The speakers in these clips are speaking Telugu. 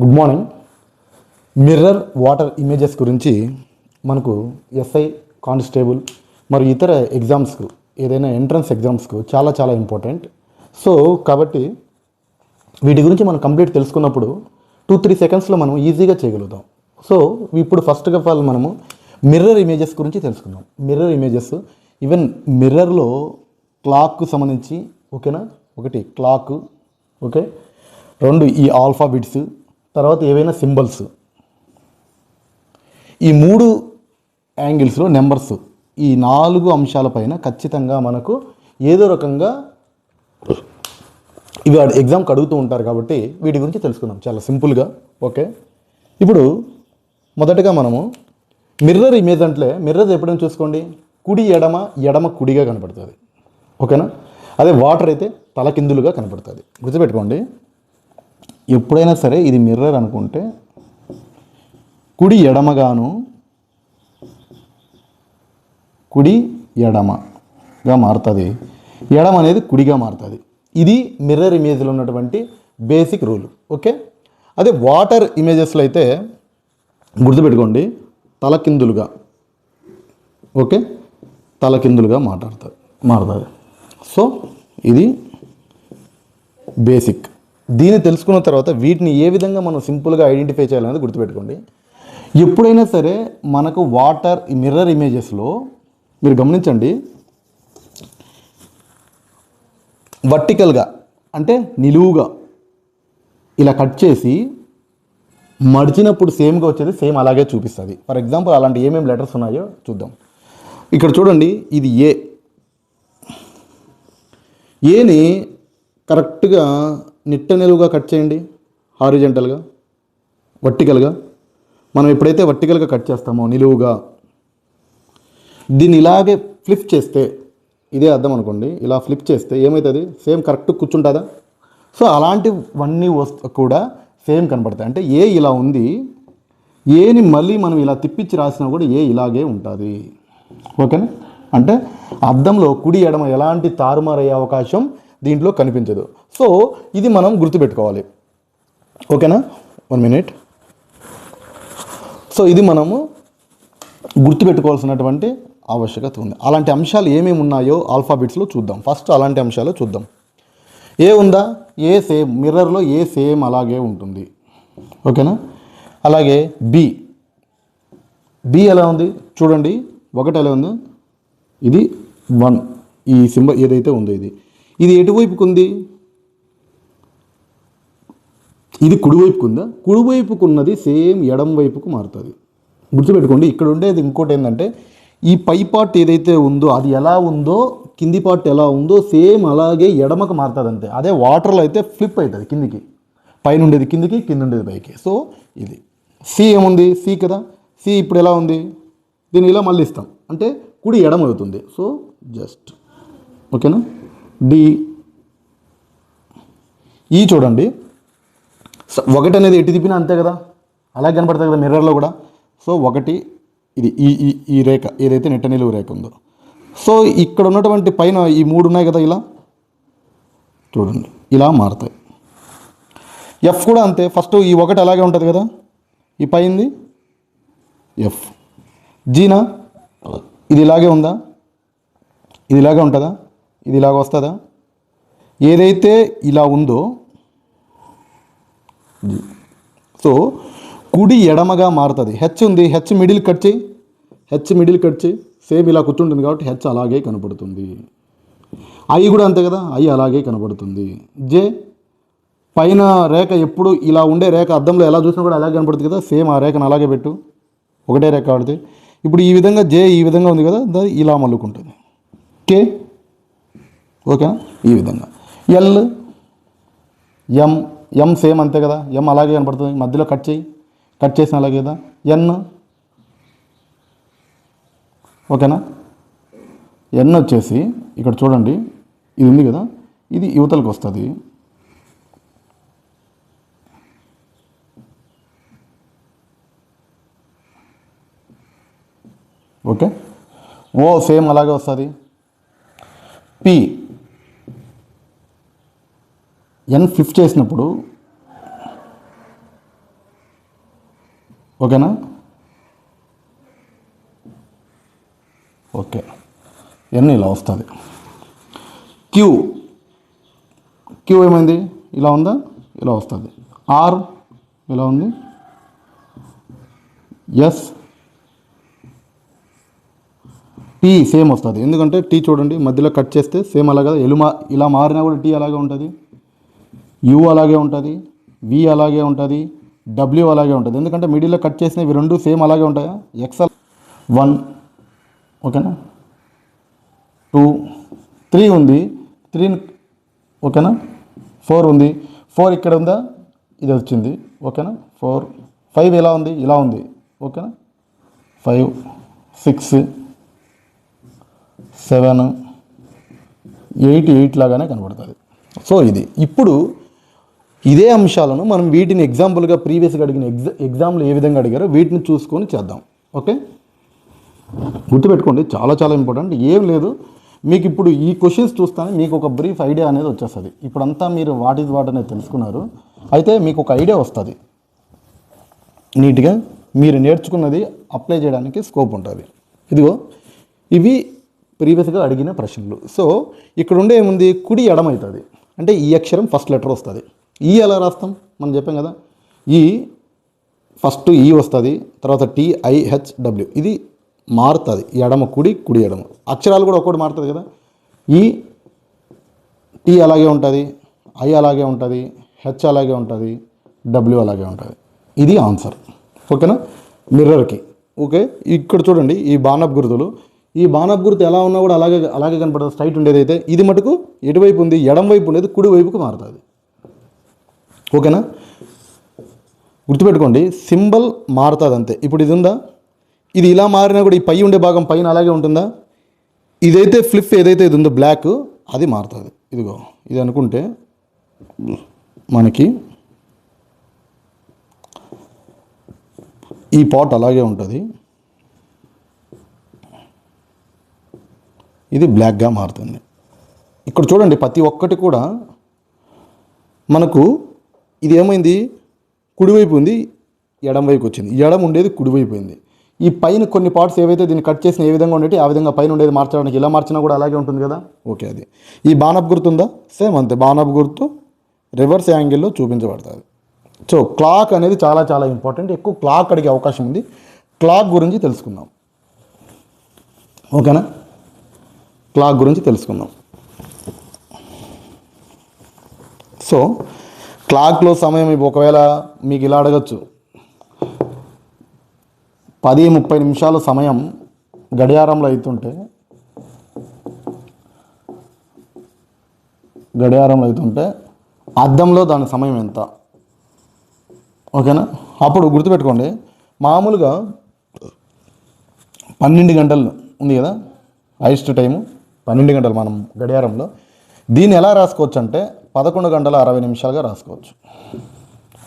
Good morning. Mirror water images గురించి మనకు ఎస్ఐ కానిస్టేబుల్ మరియు ఇతర ఎగ్జామ్స్కు ఏదైనా ఎంట్రన్స్ ఎగ్జామ్స్కు చాలా చాలా ఇంపార్టెంట్. సో కాబట్టి వీటి గురించి మనం కంప్లీట్ తెలుసుకున్నప్పుడు టూ త్రీ సెకండ్స్లో మనం ఈజీగా చేయగలుగుతాం. సో ఇప్పుడు ఫస్ట్ ఆఫ్ ఆల్ మనము మిర్రర్ ఇమేజెస్ గురించి తెలుసుకుందాం. మిర్రర్ ఇమేజెస్ ఈవెన్ మిర్రర్లో క్లాక్కు సంబంధించి ఓకేనా? ఒకటి క్లాక్ ఓకే? రెండు ఈ ఆల్ఫాబిట్స్ తర్వాత ఏవైనా సింబల్స్. ఈ మూడు యాంగిల్స్లో నెంబర్స్. ఈ నాలుగు అంశాలపైన ఖచ్చితంగా మనకు ఏదో రకంగా ఇవి ఎగ్జామ్కి అడుగుతూ ఉంటారు కాబట్టి వీటి గురించి తెలుసుకుందాం. చాలా సింపుల్గా. ఓకే? ఇప్పుడు మొదటగా మనము మిర్రర్ ఇమేజ్ అంటే మిర్రర్ ఎప్పుడైనా చూసుకోండి? కుడి ఎడమ ఎడమ కుడిగా కనపడుతుంది. ఓకేనా? అదే వాటర్ అయితే తలకిందులుగా కనపడుతుంది. గుర్తుపెట్టుకోండి. ఎప్పుడైనా సరే ఇది మిర్రర్ అనుకుంటే కుడి ఎడమగాను కుడి ఎడమగా మారుతుంది. ఎడమ అనేది కుడిగా మారుతుంది. ఇది మిర్రర్ ఇమేజ్లో ఉన్నటువంటి బేసిక్ రూల్ ఓకే అదే వాటర్ ఇమేజెస్లో అయితే గుర్తుపెట్టుకోండి తలకిందులుగా. ఓకే తలకిందులుగా మాట్లాడుతుంది మారుతుంది. సో ఇది బేసిక్ దీన్ని తెలుసుకున్న తర్వాత వీటిని ఏ విధంగా మనం సింపుల్గా ఐడెంటిఫై చేయాలనేది గుర్తుపెట్టుకోండి. ఎప్పుడైనా సరే మనకు వాటర్ మిర్రర్ ఇమేజెస్లో మీరు గమనించండి. వర్టికల్గా అంటే నిలువుగా ఇలా కట్ చేసి మడిచినప్పుడు సేమ్గా వచ్చేది సేమ్ అలాగే చూపిస్తుంది. ఫర్ ఎగ్జాంపుల్ అలాంటి ఏమేమి లెటర్స్ ఉన్నాయో చూద్దాం. ఇక్కడ చూడండి ఇది ఏ. ఏని కరెక్ట్గా నిట్ట నిలువుగా కట్ చేయండి హారిజెంటల్గా వర్టికల్గా మనం ఎప్పుడైతే వర్టికల్గా కట్ చేస్తామో నిలువుగా దీన్ని ఇలాగే ఫ్లిప్ చేస్తే ఇదే అర్థం అనుకోండి ఇలా ఫ్లిప్ చేస్తే ఏమవుతుంది సేమ్ కరెక్ట్ కూర్చుంటుందా? సో అలాంటివన్నీ వస్తు కూడా సేమ్ కనపడతాయి అంటే ఏ ఇలా ఉంది ఏని మళ్ళీ మనం ఇలా తిప్పించి రాసినా కూడా ఏ ఇలాగే ఉంటుంది. ఓకేనా అంటే అద్దంలో కుడి ఎడమ ఎలాంటి తారుమారయ్యే అవకాశం దీంట్లో కనిపించదు. సో ఇది మనం గుర్తుపెట్టుకోవాలి. ఓకేనా? వన్ మినిట్ సో ఇది మనము గుర్తుపెట్టుకోవాల్సినటువంటి ఆవశ్యకత ఉంది. అలాంటి అంశాలు ఏమేమి ఉన్నాయో ఆల్ఫాబెట్స్లో చూద్దాం. ఫస్ట్ అలాంటి అంశాలు చూద్దాం. ఏ ఉందా? A same? మిర్రర్లో ఏ సేమ్ అలాగే ఉంటుంది. ఓకేనా? అలాగే బి బి ఎలా ఉంది? చూడండి. ఒకటి ఎలా ఉంది? ఇది వన్ ఈ సింబల్ ఏదైతే ఉందో ఇది. ఇది ఎటువైపుకు ఉంది ఇది కుడివైపుకు ఉందా కుడివైపుకు ఉన్నది సేమ్ ఎడం వైపుకు మారుతుంది. గుర్తుపెట్టుకోండి ఇక్కడ ఉండేది ఇంకోటి ఏంటంటే ఈ పై పార్ట్ ఏదైతే ఉందో అది ఎలా ఉందో కింది పార్ట్ ఎలా ఉందో సేమ్ అలాగే ఎడమకు మారుతుంది అంతే అదే వాటర్లో అయితే ఫ్లిప్ అవుతుంది కిందికి. పైన ఉండేది కిందికి కింద ఉండేది పైకి. సో ఇది. సి ఏముంది? సి కదా. సి ఇప్పుడు ఎలా ఉంది? దీన్ని ఇలా మళ్ళీ ఇస్తాం అంటే కుడి ఎడమ అవుతుంది సో జస్ట్. ఓకేనా? డి. ఈ చూడండి. ఒకటి అనేది ఎటు తిప్పినా అంతే కదా? అలాగే కనపడుతుంది కదా మిర్రర్లో కూడా. సో ఒకటి ఇది ఈ ఈ ఈ రేఖ ఏదైతే నెట్ట నిలువు రేఖ ఉందో. సో ఇక్కడ ఉన్నటువంటి పైన ఈ మూడు ఉన్నాయి కదా ఇలా? చూడండి. ఇలా మారుతాయి. ఎఫ్ కూడా అంతే. ఫస్ట్ ఈ ఒకటి అలాగే ఉంటుంది కదా? ఈ పైంది ఎఫ్ జీనా ఇది ఇలాగే ఉందా? ఇది ఇలాగే ఉంటుందా? ఇది ఇలాగ వస్తుందా? ఏదైతే ఇలా ఉందో సో కుడి ఎడమగా మారుతుంది. హెచ్ ఉంది. హెచ్ మిడిల్ కట్ చేయి. హెచ్ మిడిల్ కట్ చేయి. సేమ్ ఇలా కూర్చుంటుంది కాబట్టి హెచ్ అలాగే కనపడుతుంది. ఐ కూడా అంతే కదా? ఐ అలాగే కనపడుతుంది. జే పైన రేఖ ఎప్పుడు ఇలా ఉండే రేఖ అద్దంలో ఎలా చూసినా కూడా అలాగే కనపడుతుంది కదా? సేమ్ ఆ రేఖను అలాగే పెట్టు. ఒకటే రేఖ ఆడితే ఇప్పుడు ఈ విధంగా జే ఈ విధంగా ఉంది కదా? ఇలా మల్లుకుంటుంది. కే ఓకేనా? ఈ విధంగా. ఎల్ ఎం ఎం సేమ్ అంతే కదా? ఎం అలాగే కనపడుతుంది. మధ్యలో కట్ చేయి. కట్ చేసిన అలాగే కదా? ఎన్ ఓకేనా? ఎన్ వచ్చేసి ఇక్కడ చూడండి ఇది ఉంది కదా? ఇది యువతలకు వస్తుంది. ఓకే? ఓ సేమ్ అలాగే వస్తుంది. పి ఎన్ ఫిఫ్ట్ చేసినప్పుడు ఓకేనా? ఓకే. ఎన్ ఇలా వస్తుంది. క్యూ క్యూ ఏమైంది? ఇలా ఉందా? ఇలా వస్తుంది. ఆర్ ఇలా ఉంది? ఎస్ టీ సేమ్ వస్తుంది. ఎందుకంటే టీ చూడండి మధ్యలో కట్ చేస్తే సేమ్ అలాగా ఎలుమా ఇలా మారినా కూడా టీ అలాగే ఉంటుంది. యు అలాగే ఉంటుంది వి అలాగే ఉంటుంది డబ్ల్యూ అలాగే ఉంటుంది. ఎందుకంటే మిడిల్లో కట్ చేసిన ఇవి రెండు సేమ్ అలాగే ఉంటాయా? ఎక్స్ఎల్ వన్ ఓకేనా? టూ త్రీ ఉంది. త్రీ ఓకేనా? ఫోర్ ఉంది. ఫోర్ ఇక్కడ ఉందా? ఇది వచ్చింది. ఓకేనా? ఫోర్ ఫైవ్ ఎలా ఉంది? ఇలా ఉంది. ఓకేనా? Five six seven eight eight లాగానే కనబడుతుంది. సో ఇది. ఇప్పుడు ఇదే అంశాలను మనం వీటిని ఎగ్జాంపుల్గా ప్రీవియస్గా అడిగిన ఎగ్జా ఎగ్జామ్లు ఏ విధంగా అడిగారో వీటిని చూసుకొని చేద్దాం. ఓకే గుర్తుపెట్టుకోండి చాలా చాలా ఇంపార్టెంట్ ఏం లేదు. మీకు ఇప్పుడు ఈ క్వశ్చన్స్ చూస్తానే మీకు ఒక బ్రీఫ్ ఐడియా అనేది వచ్చేస్తుంది. ఇప్పుడంతా మీరు వాట్ ఈజ్ వాట్ అనేది తెలుసుకున్నారు. అయితే మీకు ఒక ఐడియా వస్తుంది. నీట్గా మీరు నేర్చుకున్నది అప్లై చేయడానికి స్కోప్ ఉంటుంది. ఇదిగో ఇవి ప్రీవియస్గా అడిగిన ప్రశ్నలు. సో ఇక్కడ ఉండే ఏముంది? కుడి ఎడమవుతుంది. అంటే ఈ అక్షరం ఫస్ట్ లెటర్ వస్తుంది. ఈ ఎలా రాస్తాం? మనం చెప్పాం కదా. ఈ ఫస్ట్ ఈ వస్తుంది తర్వాత టీ ఇది మారుతుంది. ఎడమ కుడి కుడి ఎడమ. అక్షరాలు కూడా ఒక్కటి మారుతుంది కదా. ఈ టీ అలాగే ఉంటుంది ఐ అలాగే ఉంటుంది హెచ్ అలాగే ఉంటుంది డబ్ల్యూ అలాగే ఉంటుంది. ఇది ఆన్సర్ ఓకేనా మిర్రర్కి ఓకే ఇక్కడ చూడండి ఈ బాణప్ గుర్తులు ఈ బాణప్ గుర్తు ఎలా ఉన్నా కూడా అలాగే అలాగే కనపడుతుంది స్ట్రైట్ ఉండేది అయితే ఇది మటుకు ఎటువైపు ఉంది ఎడం వైపు ఉండేది కుడి వైపుకు మారుతుంది. ఓకేనా? గుర్తుపెట్టుకోండి సింబల్ మారుతుంది అంతే ఇప్పుడు ఇది ఉందా ఇది ఇలా మారినా కూడా ఈ పై ఉండే భాగం పైన అలాగే ఉంటుందా? ఇదైతే ఫ్లిప్ ఏదైతే ఇది ఉందో బ్లాక్ అది మారుతుంది. ఇదిగో ఇది అనుకుంటే మనకి ఈ పాట్ అలాగే ఉంటుంది. ఇది బ్లాక్గా మారుతుంది. ఇక్కడ చూడండి ప్రతి ఒక్కటి కూడా మనకు ఇది ఏమైంది కుడివైపు ఉంది ఎడం వైపు వచ్చింది. ఎడం ఉండేది కుడివైపోయింది ఈ పైన కొన్ని పార్ట్స్ ఏవైతే దీన్ని కట్ చేసిన ఏ విధంగా ఉండేది ఆ విధంగా పైన ఉండేది మార్చడానికి ఇలా మార్చినా కూడా అలాగే ఉంటుంది కదా? ఓకే అది. ఈ బాణప్ గుర్తు ఉందా? సేమ్ అంతే. బాణప్ గుర్తు రివర్స్ యాంగిల్లో చూపించబడుతుంది. సో క్లాక్ అనేది చాలా చాలా ఇంపార్టెంట్. ఎక్కువ క్లాక్ అడిగే అవకాశం ఉంది. క్లాక్ గురించి తెలుసుకుందాం. ఓకేనా? క్లాక్ గురించి తెలుసుకుందాం. సో క్లాక్లో సమయం ఒకవేళ మీకు ఇలా అడగచ్చు. పది ముప్పై నిమిషాల సమయం గడియారంలో అవుతుంటే గడియారంలో అవుతుంటే అద్దంలో దాని సమయం ఎంత? ఓకేనా? అప్పుడు గుర్తుపెట్టుకోండి మామూలుగా పన్నెండు గంటలు ఉంది కదా? హైయెస్ట్ టైము పన్నెండు గంటలు మనం గడియారంలో. దీన్ని ఎలా రాసుకోవచ్చు అంటే పదకొండు గంటల అరవై నిమిషాలుగా రాసుకోవచ్చు.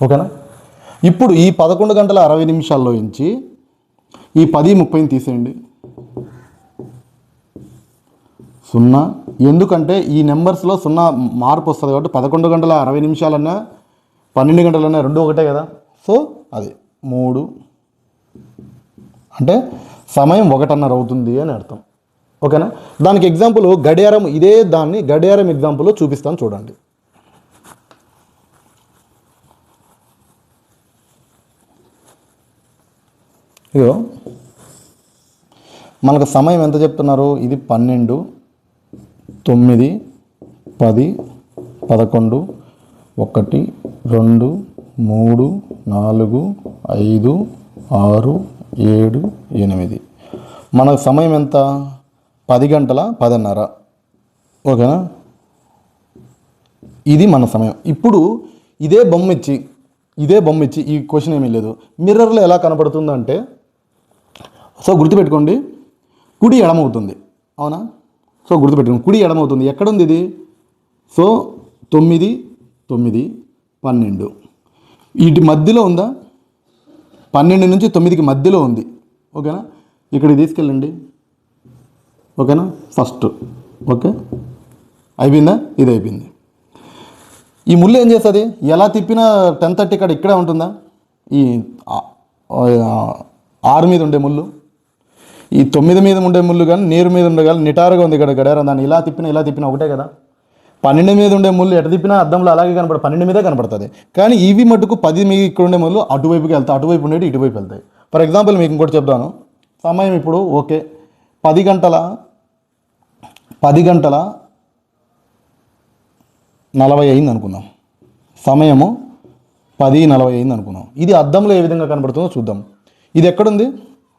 ఓకేనా? ఇప్పుడు ఈ పదకొండు గంటల అరవై నిమిషాల్లో నుంచి ఈ పది ముప్పైని తీసేయండి. సున్నా. ఎందుకంటే ఈ నెంబర్స్లో సున్నా మార్పు వస్తుంది కాబట్టి పదకొండు గంటల అరవై నిమిషాలన్నా పన్నెండు గంటలన్నా రెండు ఒకటే కదా. సో అది మూడు. అంటే సమయం ఒకటన్నర అవుతుంది అని అర్థం. ఓకేనా? దానికి ఎగ్జాంపుల్ గడియారం ఇదే దాన్ని గడియారం ఎగ్జాంపుల్ చూపిస్తాను చూడండి. ఇగో మనకు సమయం ఎంత చెప్తున్నారు? ఇది పన్నెండు తొమ్మిది పది పదకొండు ఒకటి రెండు మూడు నాలుగు ఐదు ఆరు ఏడు ఎనిమిది. మనకు సమయం ఎంత? పది గంటల పదిన్నర. ఓకేనా? ఇది మన సమయం. ఇప్పుడు ఇదే బొమ్మ ఇచ్చి ఇదే బొమ్మ ఇచ్చి ఈ క్వశ్చన్ ఏమీ లేదు. మిర్రర్లో ఎలా కనపడుతుందంటే సో గుర్తుపెట్టుకోండి కుడి ఎడమవుతుంది. అవునా? సో గుర్తుపెట్టుకోండి కుడి ఎడమవుతుంది. ఎక్కడుంది ఇది? సో తొమ్మిది తొమ్మిది పన్నెండు. వీటి మధ్యలో ఉందా? పన్నెండు నుంచి తొమ్మిదికి మధ్యలో ఉంది. ఓకేనా? ఇక్కడికి తీసుకెళ్ళండి. ఓకేనా? ఫస్ట్. ఓకే? అయిపోయిందా? ఇది అయిపోయింది. ఈ ముళ్ళు ఏం చేస్తుంది? ఎలా తిప్పినా టెన్ థర్టీ ఇక్కడ ఇక్కడే ఉంటుందా? ఈ ఆరు మీద ఉండే ముళ్ళు. ఈ తొమ్మిది మీద ఉండే ముళ్ళు కానీ నీరు మీద ఉండే కానీ నిటారుగా ఉంది ఇక్కడ గడియారం దాన్ని ఇలా తిప్పినా ఇలా తిప్పినా ఒకటే కదా. పన్నెండు మీద ఉండే ముళ్ళు ఎట తిప్పినా అద్దంలో అలాగే కనపడ పన్నెండు మీదే కనపడుతుంది. కానీ ఇవి మటుకు పది మీ ఇక్కడ ఉండే ముళ్ళు అటువైపుకి వెళ్తాయి అటువైపు ఉండేవి ఇటువైపు వెళ్తాయి. ఫర్ ఎగ్జాంపుల్ మీకు ఇంకోటి చెప్తాను. సమయం ఇప్పుడు ఓకే. పది గంటల పది గంటల నలభై అయింది అనుకుందాం. సమయము పది నలభై అయింది అనుకుందాం. ఇది అద్దంలో ఏ విధంగా కనబడుతుందో చూద్దాం. ఇది ఎక్కడుంది?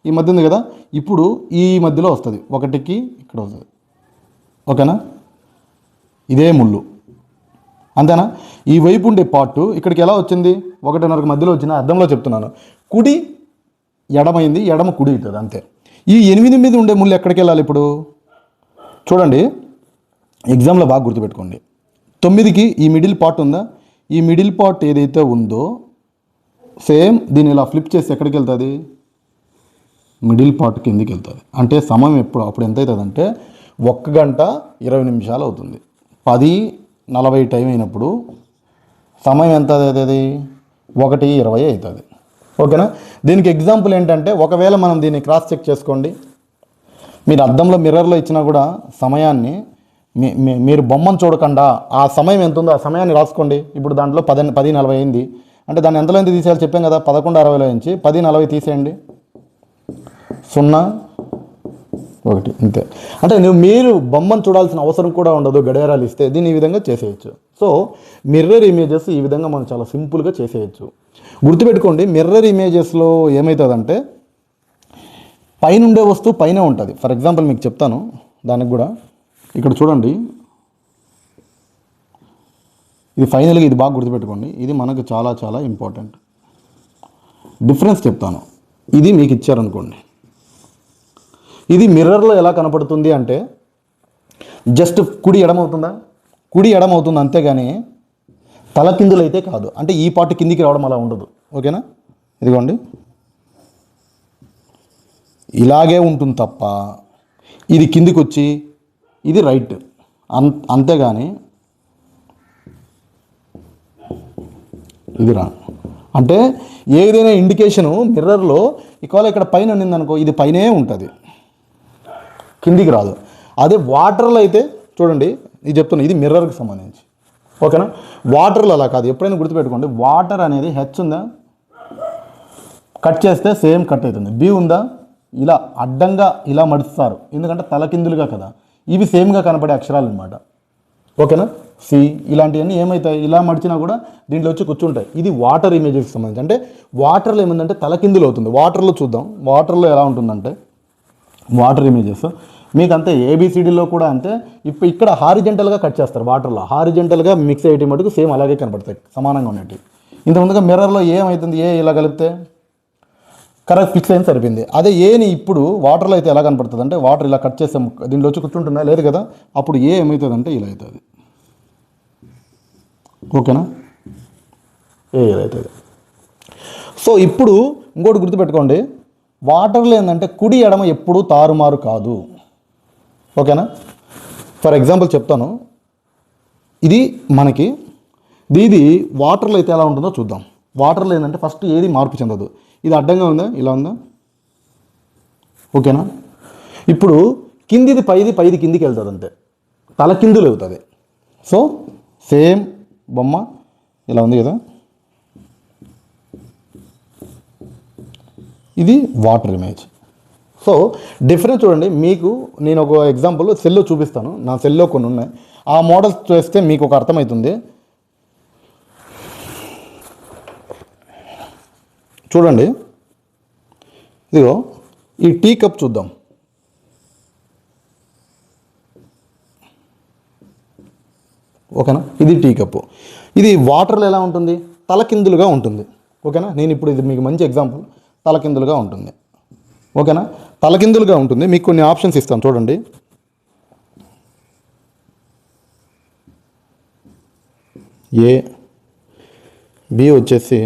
ఈ మధ్య ఉంది కదా? ఇప్పుడు ఈ మధ్యలో వస్తుంది. ఒకటికి ఇక్కడ వస్తుంది. ఓకేనా? ఇదే ముళ్ళు. అంతేనా? ఈ వైపు ఉండే పార్ట్ ఇక్కడికి ఎలా వచ్చింది? ఒకటిన్నరకు మధ్యలో వచ్చిన అర్థంలో చెప్తున్నాను. కుడి ఎడమైంది ఎడమ కుడి అవుతుంది అంతే. ఈ ఎనిమిది మీద ఉండే ముళ్ళు ఎక్కడికి వెళ్ళాలి ఇప్పుడు? చూడండి. ఎగ్జామ్లో బాగా గుర్తుపెట్టుకోండి. తొమ్మిదికి ఈ మిడిల్ పార్ట్ ఉందా? ఈ మిడిల్ పార్ట్ ఏదైతే ఉందో సేమ్ దీన్ని ఇలా ఫ్లిప్ చేసి ఎక్కడికి వెళ్తుంది? మిడిల్ పార్ట్ కిందికి వెళ్తుంది. అంటే సమయం ఎప్పుడు అప్పుడు ఎంత అవుతుంది అంటే ఒక్క గంట ఇరవై నిమిషాలు అవుతుంది. పది నలభై టైం అయినప్పుడు సమయం ఎంత అవుతుంది? ఒకటి ఇరవై అవుతుంది. ఓకేనా? దీనికి ఎగ్జాంపుల్ ఏంటంటే ఒకవేళ మనం దీన్ని క్రాస్ చెక్ చేసుకోండి. మీరు అద్దంలో మిర్రర్లో ఇచ్చినా కూడా సమయాన్ని మీ మీరు బొమ్మను చూడకుండా ఆ సమయం ఎంత ఉందో ఆ సమయాన్ని రాసుకోండి. ఇప్పుడు దాంట్లో పది పది నలభై అయింది. అంటే దాన్ని ఎంతలో ఎంత తీసేయాలి చెప్పాం కదా? పదకొండు అరవైలో నుంచి పది నలభై తీసేయండి. సున్నా ఒకటి అంతే. అంటే నువ్వు మీరు బొమ్మను చూడాల్సిన అవసరం కూడా ఉండదు గడియారాలు ఇస్తే దీన్ని ఈ విధంగా చేసేయచ్చు. సో మిర్రర్ ఇమేజెస్ ఈ విధంగా మనం చాలా సింపుల్గా చేసేయచ్చు. గుర్తుపెట్టుకోండి మిర్రర్ ఇమేజెస్లో ఏమవుతుందంటే పైన ఉండే వస్తువు పైన ఉంటుంది. ఫర్ ఎగ్జాంపుల్ మీకు చెప్తాను దానికి కూడా. ఇక్కడ చూడండి. ఇది ఫైనల్గా ఇది బాగా గుర్తుపెట్టుకోండి. ఇది మనకు చాలా చాలా ఇంపార్టెంట్ డిఫరెన్స్ చెప్తాను. ఇది మీకు ఇచ్చారనుకోండి. ఇది మిర్రర్లో ఎలా కనపడుతుంది అంటే జస్ట్ కుడి ఎడమవుతుందా కుడి ఎడమవుతుంది అంతేగాని తల కిందులైతే కాదు. అంటే ఈ పార్ట్ కిందికి రావడం అలా ఉండదు. ఓకేనా ఇదిగోండి. ఇలాగే ఉంటుంది తప్ప ఇది కిందికి వచ్చి ఇది రైట్ అన్ అంతేగాని ఇది రా. అంటే ఏదైనా ఇండికేషను మిర్రర్లో ఇవాళ ఇక్కడ పైన ఉన్నిందనుకో ఇది పైనే ఉంటుంది. కిందికి రాదు. అదే వాటర్లో అయితే చూడండి ఇది చెప్తున్నా ఇది మిర్రర్కి సంబంధించి. ఓకేనా? వాటర్లో అలా కాదు. ఎప్పుడైనా గుర్తుపెట్టుకోండి వాటర్ అనేది హెచ్ ఉందా? కట్ చేస్తే సేమ్ కట్ అవుతుంది. బి ఉందా? ఇలా అడ్డంగా ఇలా మడుస్తారు. ఎందుకంటే తలకిందులుగా కదా. ఇవి సేమ్గా కనపడే అక్షరాలు అనమాట ఓకేనా? సి ఇలాంటివన్నీ ఏమవుతాయి ఇలా మడిచినా కూడా దీంట్లో వచ్చి కూర్చుంటాయి. ఇది వాటర్ ఇమేజెస్కి సంబంధించి. అంటే వాటర్లో ఏముందంటే తలకిందులు అవుతుంది. వాటర్లో చూద్దాం. వాటర్లో ఎలా ఉంటుందంటే వాటర్ ఇమేజెస్. మీకు అంతే ఏబిసిడిలో కూడా అంతే. ఇప్పుడు ఇక్కడ హారిజెంటల్గా కట్ చేస్తారు వాటర్లో హారిజెంటల్గా మిక్స్ అయ్యేటి మటుకు సేమ్ అలాగే కనపడతాయి సమానంగా ఉన్నట్టు ఇంతకుముందుగా మిర్రర్లో ఏమవుతుంది ఏ ఇలా కలిపితే కరెక్ట్ ఫిక్స్ అయింది సరిపోయింది. అదే ఏని ఇప్పుడు వాటర్లో అయితే ఎలా కనపడుతుంది అంటే వాటర్ ఇలా కట్ చేసాం దీంట్లో వచ్చి కూర్చుంటుందా? లేదు కదా. అప్పుడు ఏ ఏమవుతుంది అంటే ఇలా అవుతుంది. ఓకేనా? ఏ ఇలా అవుతుంది. సో ఇప్పుడు ఇంకోటి గుర్తుపెట్టుకోండి. వాటర్లో ఏంటంటే కుడి ఎడమ ఎప్పుడూ తారుమారు కాదు. ఓకేనా? ఫర్ ఎగ్జాంపుల్ చెప్తాను. ఇది మనకి ఇది వాటర్లో అయితే ఎలా ఉంటుందో చూద్దాం. వాటర్లో ఏంటంటే ఫస్ట్ ఏది మార్పు చెందదు. ఇది అడ్డంగా ఉందా? ఇలా ఉందా? ఓకేనా? ఇప్పుడు కిందిది పైది పైది కిందికి వెళ్తుంది అంతే. తల కిందులు అవుతుంది. సో సేమ్ బొమ్మ ఇలా ఉంది కదా? ఇది వాటర్ ఇమేజ్. సో డిఫరెన్స్ చూడండి మీకు నేను ఒక ఎగ్జాంపుల్ సెల్లో చూపిస్తాను. నా సెల్లో కొన్ని ఉన్నాయి. ఆ మోడల్స్ చేస్తే మీకు ఒక అర్థమవుతుంది చూడండి. ఇదిగో ఈ టీ కప్ చూద్దాం. ఓకేనా? ఇది టీ కప్పు. ఇది వాటర్లో ఎలా ఉంటుంది? తలకిందులుగా ఉంటుంది. ఓకేనా? నేను ఇప్పుడు ఇది మీకు మంచి ఎగ్జాంపుల్ తలకిందులుగా ఉంటుంది. ఓకేనా? తలకిందులుగా ఉంటుంది. మీకు కొన్ని ఆప్షన్స్ ఇస్తాను. చూడండి. ఏ బి వచ్చేసి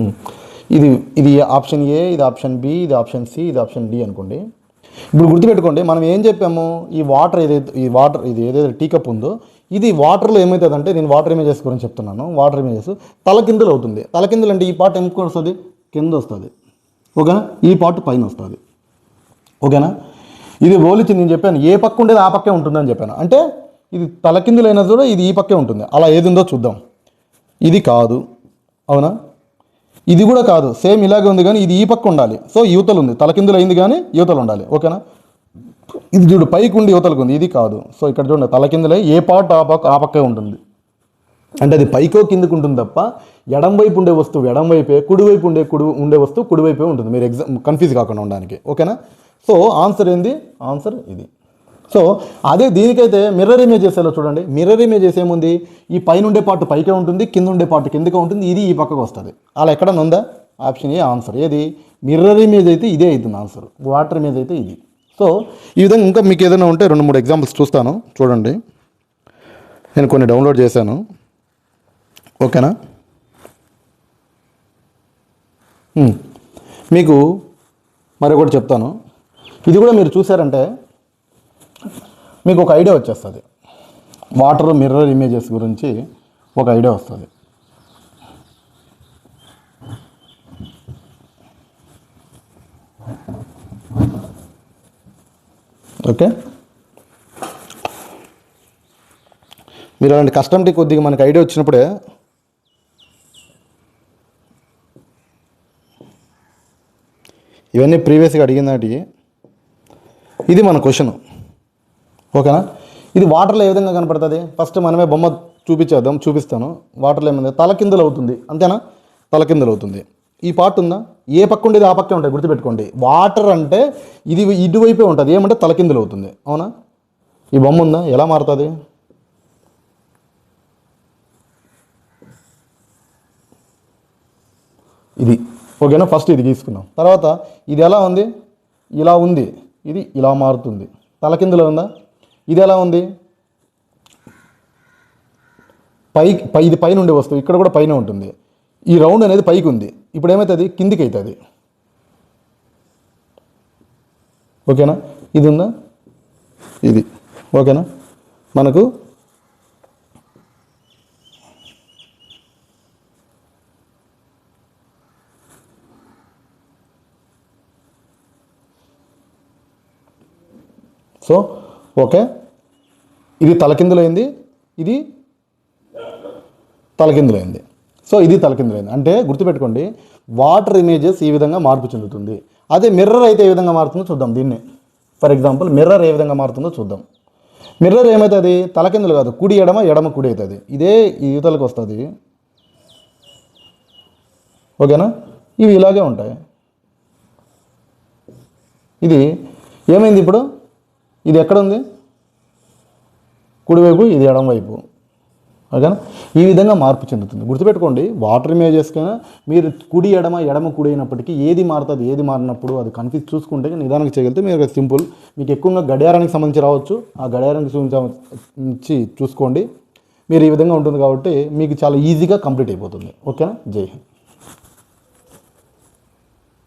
hmm. ఇది ఇది ఆప్షన్ ఏ ఇది ఆప్షన్ బి ఇది ఆప్షన్ సి ఇది ఆప్షన్ డి అనుకోండి. ఇప్పుడు గుర్తుపెట్టుకోండి మనం ఏం చెప్పాము? ఈ వాటర్ ఏదైతే ఈ వాటర్ ఇది ఏదైతే టీ కప్ ఉందో ఇది వాటర్లో ఏమవుతుందంటే నేను వాటర్ ఇమేజెస్ గురించి చెప్తున్నాను. Water images. తలకిందులు అవుతుంది. తలకిందులు అంటే ఈ పార్ట్ ఎందుకు వస్తుంది కింద వస్తుంది. ఓకేనా? ఈ పార్ట్ పైన వస్తుంది. ఓకేనా? ఇది ఓలిచి నేను చెప్పాను. ఏ పక్క ఉండేది ఆ పక్కే ఉంటుందని చెప్పాను. అంటే ఇది తలకిందులైనా కూడా ఇది ఈ పక్కే ఉంటుంది. అలా ఏది ఉందో చూద్దాం. ఇది కాదు. అవునా? ఇది కూడా కాదు. సేమ్ ఇలాగే ఉంది కానీ ఇది ఈ పక్క ఉండాలి. సో యువతలు ఉంది. తలకిందులు అయింది కానీ యువతలు ఉండాలి. ఓకేనా? ఇది చూడు పైకి ఉండి యువతలకు ఉంది. ఇది కాదు. సో ఇక్కడ చూడండి తలకిందులే ఏ పార్ట్ ఆ పక్క ఆ పక్కే ఉంటుంది. అంటే అది పైకో కిందకు ఉంటుంది తప్ప ఎడం వైపు ఉండే వస్తువు ఎడం వైపే కుడివైపు ఉండే కుడి ఉండే వస్తువు కుడివైపే ఉంటుంది. మీరు ఎగ్జామ్ కన్ఫ్యూజ్ కాకుండా ఉండడానికి. ఓకేనా? సో ఆన్సర్ ఏంది? ఆన్సర్ ఇది. సో అదే దీనికైతే మిర్రర్ ఇమేజ్ చేసేలా చూడండి. మిర్రర్ ఇమేజ్ ఏముంది ఈ పైన ఉండే పార్ట్ పైకే ఉంటుంది కింద ఉండే పార్ట్ కిందకే ఉంటుంది ఇది ఈ పక్కకు వస్తుంది. అలా ఎక్కడన్నా ఉందా? ఆప్షన్ ఏ ఆన్సర్ ఏది? మిర్రర్ ఇమేజ్ అయితే ఇదే అవుతుంది ఆన్సర్ వాటర్ ఇమేజ్ అయితే ఇది. సో ఈ విధంగా ఇంకా మీకు ఏదైనా ఉంటే రెండు మూడు ఎగ్జాంపుల్స్ చూస్తాను. చూడండి. నేను కొన్ని డౌన్లోడ్ చేశాను. ఓకేనా? మీకు మీకు మరొకటి చెప్తాను. ఇది కూడా మీరు చూసారంటే మీకు ఒక ఐడియా వచ్చేస్తుంది. వాటర్ మిర్రర్ ఇమేజెస్ గురించి ఒక ఐడియా వస్తుంది. ఓకే? మీరు అలాంటి కస్టమ్టీ కొద్దిగా మనకి ఐడియా వచ్చినప్పుడే ఇవన్నీ ప్రీవియస్గా అడిగిన నాటికి ఇది మన క్వశ్చన్ ఓకేనా? ఇది వాటర్లో ఏ విధంగా కనపడుతుంది? ఫస్ట్ మనమే బొమ్మ చూపించేద్దాం చూపిస్తాను. వాటర్లో ఏముంది? తలకిందులు అవుతుంది. అంతేనా? తలకిందులు అవుతుంది. ఈ పార్ట్ ఉందా? ఏ పక్క ఉండేది? ఆ పక్కే ఉంటుంది గుర్తుపెట్టుకోండి. వాటర్ అంటే ఇది ఇటువైపే ఉంటుంది. ఏమంటే తలకిందులు అవుతుంది. అవునా? ఈ బొమ్మ ఉందా? ఎలా మారుతుంది? ఇది. ఓకేనా? ఫస్ట్ ఇది గీసుకున్నాం తర్వాత ఇది ఎలా ఉంది? ఇలా ఉంది. ఇది ఇలా మారుతుంది. తలకిందులో ఉందా? ఇది ఎలా ఉంది? పై పై ఇది పైన ఉండే వస్తువు. ఇక్కడ కూడా పైన ఉంటుంది. ఈ రౌండ్ అనేది పైకి ఉంది ఇప్పుడు ఏమవుతుంది కిందికి అవుతుంది ఓకేనా? ఇది ఉందా ఇది. ఓకేనా? మనకు సో ఓకే? ఇది తలకిందులైంది. ఇది తలకిందులైంది. సో ఇది తలకిందులైంది. అంటే గుర్తుపెట్టుకోండి వాటర్ ఇమేజెస్ ఈ విధంగా మార్పు చెందుతుంది. అదే మిర్రర్ అయితే ఏ విధంగా మారుతుందో చూద్దాం దీన్ని. ఫర్ ఎగ్జాంపుల్ మిర్రర్ ఏ విధంగా మారుతుందో చూద్దాం. మిర్రర్ ఏమవుతుంది తలకిందులు కాదు కుడి ఎడమ ఎడమ కుడి అవుతుంది. ఇదే ఈ యువతలకు వస్తుంది. ఓకేనా? ఇవి ఇలాగే ఉంటాయి. ఇది ఏమైంది ఇప్పుడు? ఇది ఎక్కడ ఉంది కుడివైపు ఇది ఎడమవైపు ఓకేనా? ఈ విధంగా మార్పు చెందుతుంది. గుర్తుపెట్టుకోండి వాటర్ ఇమేజెస్ కన్నా మీరు కుడి ఎడమ ఎడమ కుడి అయినప్పటికీ ఏది మారుతుంది ఏది మారినప్పుడు అది కన్ఫ్యూజ్ చూసుకుంటే నిదానికి చేయగలిగితే మీరు సింపుల్. మీకు ఎక్కువగా గడియారానికి సంబంధించి రావచ్చు. ఆ గడియారానికి సంబంధించి చూసుకోండి. మీరు ఈ విధంగా ఉంటుంది కాబట్టి మీకు చాలా ఈజీగా కంప్లీట్ అయిపోతుంది. ఓకేనా? జై హింద్.